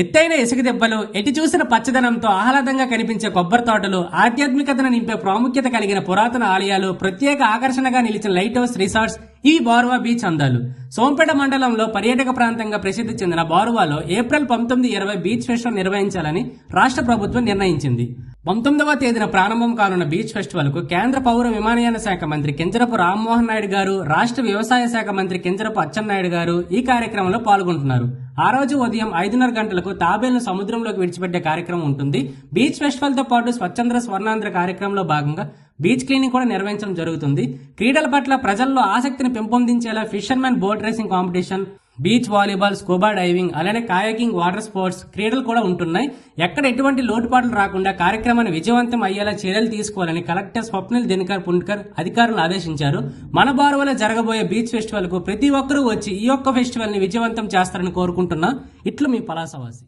ఎత్తైన ఇసుక దెబ్బలు ఎటు చూసిన పచ్చదనంతో ఆహ్లాదంగా కనిపించే కొబ్బరి తోటలు ఆధ్యాత్మికతను నింపే ప్రాముఖ్యత కలిగిన పురాతన ఆలయాలు ప్రత్యేక ఆకర్షణగా నిలిచిన లైట్ హౌస్ రిసార్ట్స్ ఈ బారువా బీచ్ అందాలు. సోంపేట మండలంలో పర్యాటక ప్రాంతంగా ప్రసిద్ధి చెందిన బారువాలో ఏప్రిల్ పంతొమ్మిది ఇరవై బీచ్ ఫెస్టివల్ నిర్వహించాలని రాష్ట్ర ప్రభుత్వం నిర్ణయించింది. పంతొమ్మిదవ తేదీన ప్రారంభం కానున్న బీచ్ ఫెస్టివల్కు కేంద్ర పౌర విమానయాన శాఖ మంత్రి కింజరపు రామ్మోహన్ నాయుడు గారు రాష్ట్ర వ్యవసాయ శాఖ మంత్రి కింజరపు అచ్చెన్నాయుడు గారు ఈ కార్యక్రమంలో పాల్గొంటున్నారు. ఆ రోజు ఉదయం ఐదున్నర గంటలకు తాబేలను సముద్రంలోకి విడిచిపెట్టే కార్యక్రమం ఉంటుంది. బీచ్ ఫెస్టివల్తో పాటు స్వచ్ఛంద్ర స్వర్ణాంధ్ర కార్యక్రమంలో భాగంగా బీచ్ క్లీనింగ్ కూడా నిర్వహించడం జరుగుతుంది. క్రీడల పట్ల ప్రజల్లో ఆసక్తిని పెంపొందించేలా fishermen boat racing competition beach volleyball scuba diving అలానే కాయకింగ్ వాటర్ స్పోర్ట్స్ క్రీడలు కూడా ఉంటున్నాయి. ఎక్కడ ఎటువంటి లోటుపాట్లు రాకుండా కార్యక్రమాన్ని విజయవంతం అయ్యేలా చర్యలు తీసుకోవాలని కలెక్టర్ స్వప్నిల్ దినకర్ పుంట్కర్ అధికారులను ఆదేశించారు. మన బారువలో జరగబోయే బీచ్ ఫెస్టివల్కు ప్రతి ఒక్కరూ వచ్చి ఈ యొక్క ఫెస్టివల్ని విజయవంతం చేస్తారని కోరుకుంటున్నా. ఇట్లు మీ పలాసవాసి.